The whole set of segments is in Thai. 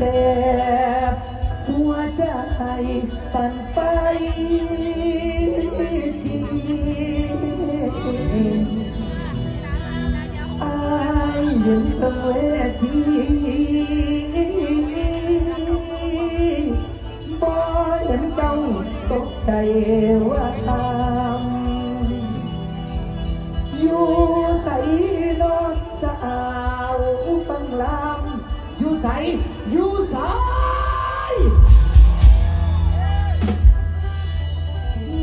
สบหัวใจปั่นไฟ อยู่ใส่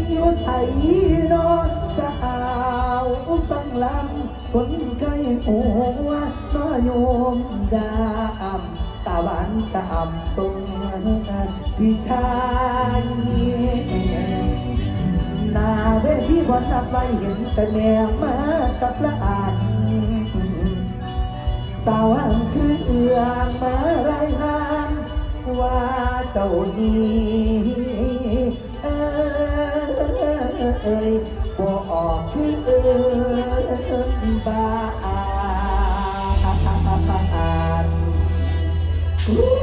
อยู่ใส่นอนสาวฟังลำคนไข้หัวน้อโยมดามตาหวานชะอำตรงพี่ชายนาเวทีบอลนับไว้เห็นแต่แม่มา นี้เอ้ยบ่ออกคือเอินบาน